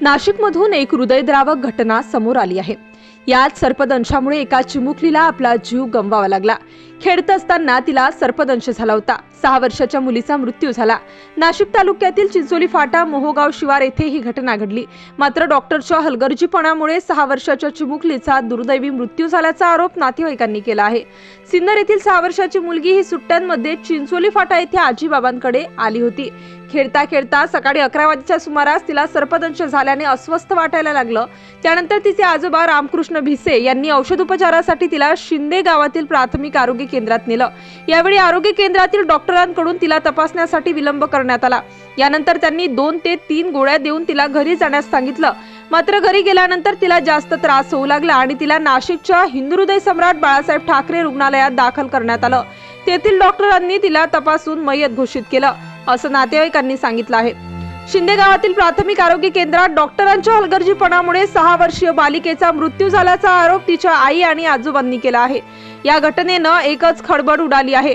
नाशिकमधून एक हृदयद्रावक घटना समोर आली आहे. यात सर्पदंशामुळे एका चिमुकलीला आपला जीव गमवावा लागला. खेळत असताना तिला सर्पदंश झाला होता. सहा वर्षाच्या मुलीचा मृत्यू झाला. नाशिक तालुक्यातील चिंचोली फाटा मोहोगाव शिवार येथे ही घटना घडली. मात्र डॉक्टरच्या हलगर्जीपणामुळे सहा वर्षाच्या चिमुकलीचा दुर्दैवी मृत्यू झाल्याचा आरोप नातेवाईकांनी केला आहे. सिन्नर येथील सहा वर्षाची मुलगी ही सुट्ट्यांमध्ये चिंचोली फाटा येथे आजीबाबांकडे आली होती. खेळता खेळता सकाळी अकरा वाजेच्या सुमारास तिला सर्पदंश झाल्याने अस्वस्थ वाटायला लागलं. त्यानंतर तिचे आजोबा रामकृष्ण भिसे यांनी औषधोपचारासाठी तिला शिंदे गावातील प्राथमिक आरोग्य केंद्रात नेलं. यावेळी आरोग्य केंद्रातील डॉक्टरांकडून तिला तपासण्यासाठी विलंब करण्यात आला. यानंतर त्यांनी दोन ते तीन गोळ्या देऊन तिला घरी जाण्यास सांगितलं. मात्र घरी गेल्यानंतर तिला जास्त त्रास होऊ लागला आणि तिला नाशिकच्या हिंदू हृदय सम्राट बाळासाहेब ठाकरे रुग्णालयात दाखल करण्यात आलं. तेथील डॉक्टरांनी तिला तपासून मयत घोषित केलं असं नातेवाईकांनी सांगितलं आहे. शिंदे गावातील प्राथमिक आरोग्य केंद्रात डॉक्टरांच्या हलगर्जीपणामुळे सहा वर्षीय बालिकेचा मृत्यू झाल्याचा आरोप तिच्या आई आणि आजोबांनी केला आहे. या घटनेनं एकच खडबड उडाली आहे.